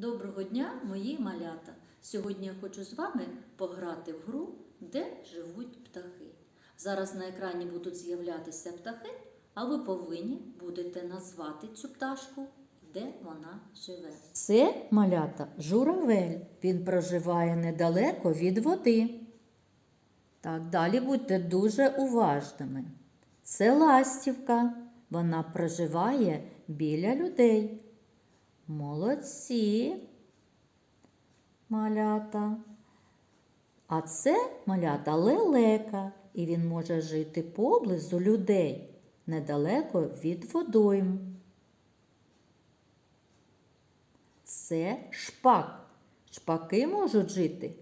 Доброго дня, мої малята! Сьогодні я хочу з вами пограти в гру, де живуть птахи. Зараз на екрані будуть з'являтися птахи, а ви повинні будете назвати цю пташку, де вона живе. Це малята журавель. Він проживає недалеко від води. Так, далі будьте дуже уважними. Це ластівка. Вона проживає біля людей. Молодці. Малята. А це малята лелека, і він може жити поблизу людей, недалеко від водойм. Це шпак. Шпаки можуть жити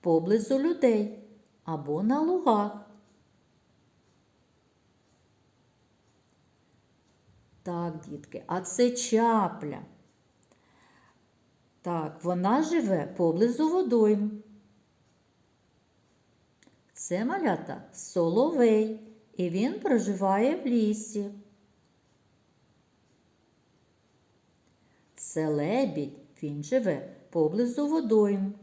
поблизу людей або на лугах. Так, дітки, а це чапля. Так, вона живе поблизу водойм. Це малята соловей, і він проживає в лісі. Це лебідь, він живе поблизу водойм.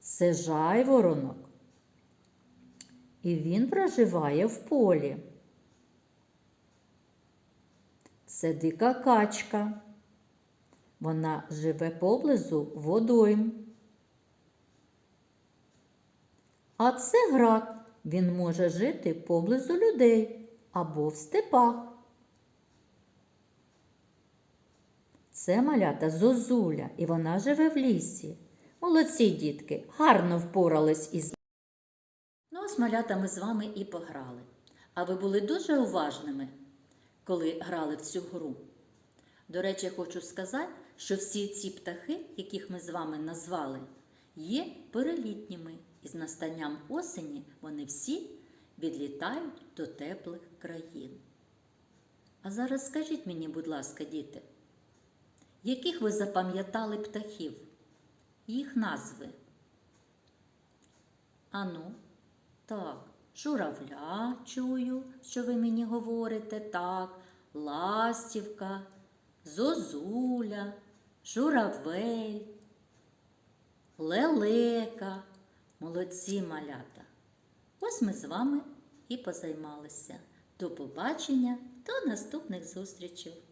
Це жайворонок, і він проживає в полі. Це дика качка. Вона живе поблизу водойм. А це грак. Він може жити поблизу людей або в степах. Це малята зозуля, і вона живе в лісі. Молодці дітки, гарно впорались із. Ну, ось малята ми з вами і пограли. А ви були дуже уважними, коли грали в цю гру. До речі, я хочу сказати, що всі ці птахи, яких ми з вами назвали, є перелітніми, і з настанням осені вони всі відлітають до теплих країн. А зараз скажіть мені, будь ласка, діти, яких ви запам'ятали птахів? Їх назви? Ану, так, журавля чую, що ви мені говорите, так, ластівка, зозуля, журавель, лелека, молодці малята. Ось ми з вами і позаймалися. До побачення, до наступних зустрічей!